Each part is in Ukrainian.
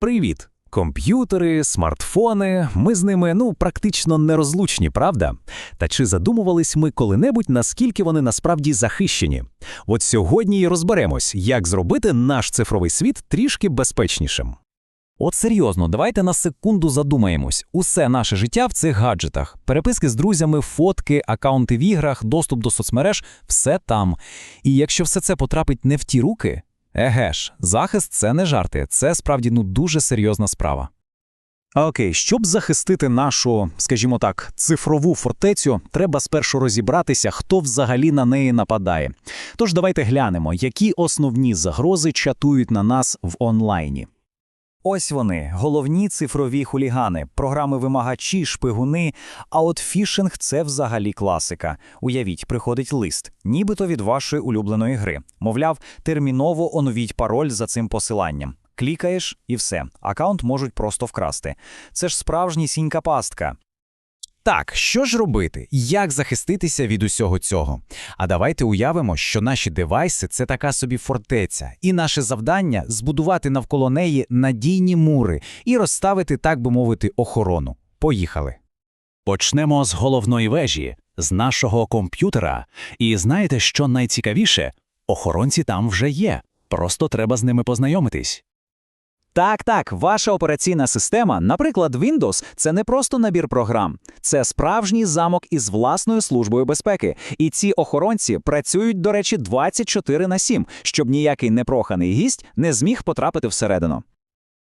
Привіт! Комп'ютери, смартфони, ми з ними ну практично нерозлучні, правда? Та чи задумувались ми коли-небудь, наскільки вони насправді захищені? От сьогодні і розберемось, як зробити наш цифровий світ трішки безпечнішим. От серйозно, давайте на секунду задумаємось. Усе наше життя в цих гаджетах. Переписки з друзями, фотки, акаунти в іграх, доступ до соцмереж все там. І якщо все це потрапить не в ті руки, еге ж, захист це не жарти, це справді ну дуже серйозна справа. Окей, щоб захистити нашу, скажімо так, цифрову фортецю, треба спершу розібратися, хто взагалі на неї нападає. Тож давайте глянемо, які основні загрози чатують на нас в онлайні. Ось вони, головні цифрові хулігани, програми вимагачі, шпигуни. А от фішинг це взагалі класика. Уявіть, приходить лист, нібито від вашої улюбленої гри. Мовляв, терміново оновіть пароль за цим посиланням. Клікаєш і все. Акаунт можуть просто вкрасти. Це ж справжній сінька пастка. Так, що ж робити? Як захиститися від усього цього? А давайте уявимо, що наші девайси це така собі фортеця, і наше завдання збудувати навколо неї надійні мури і розставити, так би мовити, охорону. Поїхали. Почнемо з головної вежі, з нашого комп'ютера. І знаєте, що найцікавіше? Охоронці там вже є. Просто треба з ними познайомитись. Так, так, ваша операційна система, наприклад, Windows, це не просто набір програм, це справжній замок із власною службою безпеки. І ці охоронці працюють, до речі, 24 на 7, щоб ніякий непроханий гість не зміг потрапити всередину.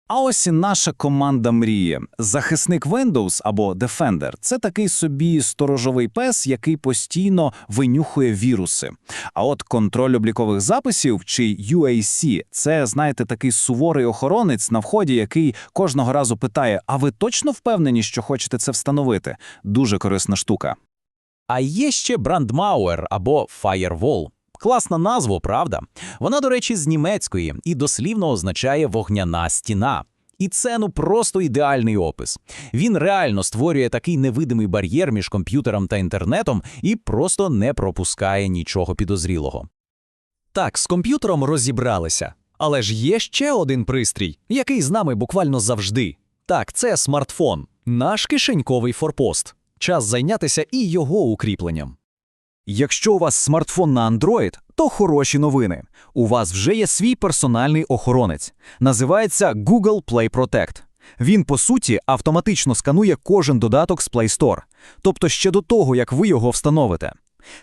А ось і наша команда мріє. Захисник Windows або Defender – це такий собі сторожовий пес, який постійно винюхує віруси. А от контроль облікових записів чи UAC – це, знаєте, такий суворий охоронець на вході, який кожного разу питає: А ви точно впевнені, що хочете це встановити? Дуже корисна штука. А є ще брандмауер або Firewall. Класна назва, правда? Вона, до речі, з німецької і дослівно означає вогняна стіна. І це ну просто ідеальний опис. Він реально створює такий невидимий бар'єр між комп'ютером та інтернетом і просто не пропускає нічого підозрілого. Так, з комп'ютером розібралися. Але ж є ще один пристрій, який з нами буквально завжди. Так, це смартфон, наш кишеньковий форпост. Час зайнятися і його укріпленням. Якщо у вас смартфон на Android, то хороші новини. У вас вже є свій персональний охоронець. Називається Google Play Protect. Він, по суті, автоматично сканує кожен додаток з Play Store, тобто ще до того, як ви його встановите.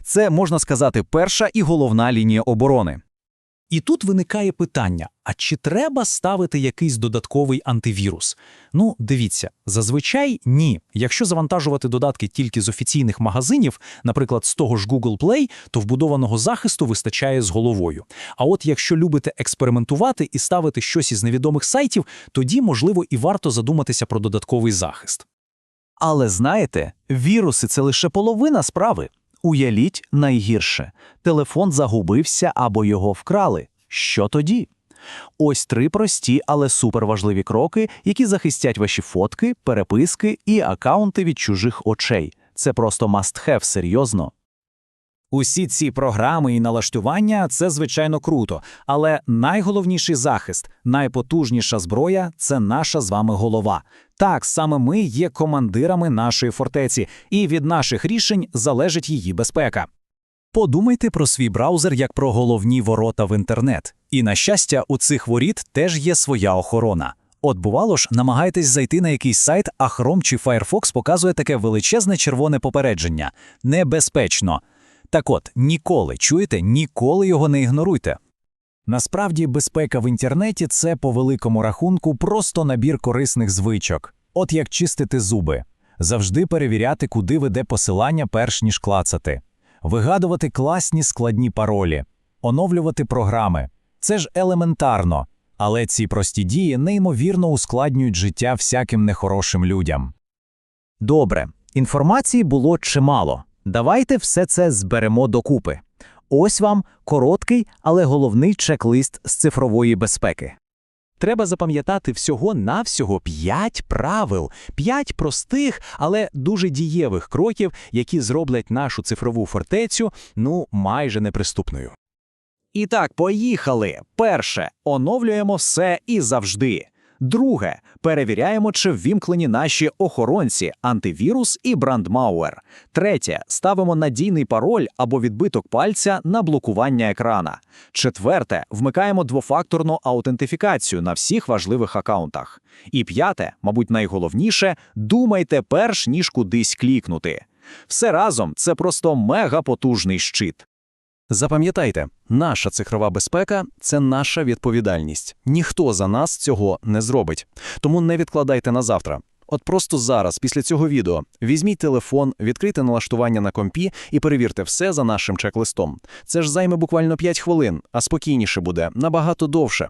Це, можна сказати, перша і головна лінія оборони. І тут виникає питання: а чи треба ставити якийсь додатковий антивірус? Ну, дивіться, зазвичай ні. Якщо завантажувати додатки тільки з офіційних магазинів, наприклад, з того ж Google Play, то вбудованого захисту вистачає з головою. А от якщо любите експериментувати і ставити щось із невідомих сайтів, тоді, можливо, і варто задуматися про додатковий захист. Але знаєте, віруси це лише половина справи. Уявіть найгірше: телефон загубився або його вкрали. Що тоді? Ось три прості, але суперважливі кроки, які захистять ваші фотки, переписки і акаунти від чужих очей. Це просто must-have, серйозно. Усі ці програми і налаштування це звичайно круто, але найголовніший захист, найпотужніша зброя це наша з вами голова. Так, саме ми є командирами нашої фортеці, і від наших рішень залежить її безпека. Подумайте про свій браузер як про головні ворота в інтернет. І, на щастя, у цих воріт теж є своя охорона. От бувало ж, намагайтесь зайти на якийсь сайт, а Chrome чи Firefox показує таке величезне червоне попередження. Небезпечно. Так от, ніколи, чуєте, ніколи його не ігноруйте. Насправді, безпека в інтернеті це по великому рахунку просто набір корисних звичок. От як чистити зуби, завжди перевіряти, куди веде посилання, перш ніж клацати, вигадувати класні складні паролі, оновлювати програми. Це ж елементарно, але ці прості дії неймовірно ускладнюють життя всяким нехорошим людям. Добре, інформації було чимало. Давайте все це зберемо докупи. Ось вам короткий, але головний чек-лист з цифрової безпеки. Треба запам'ятати всього-навсього 5 правил, 5 простих, але дуже дієвих кроків, які зроблять нашу цифрову фортецю ну майже неприступною. І так, поїхали. Перше, оновлюємо все і завжди. Друге, перевіряємо, чи ввімклені наші охоронці, антивірус і брандмауер. Третє, ставимо надійний пароль або відбиток пальця на блокування екрана. Четверте, вмикаємо двофакторну аутентифікацію на всіх важливих акаунтах. І п'яте, мабуть, найголовніше, думайте перш ніж кудись клікнути. Все разом це просто мегапотужний щит. Запам'ятайте, наша цифрова безпека це наша відповідальність. Ніхто за нас цього не зробить. Тому не відкладайте на завтра. От просто зараз, після цього відео, візьміть телефон, відкрийте налаштування на компі і перевірте все за нашим чек-листом. Це ж займе буквально 5 хвилин, а спокійніше буде набагато довше.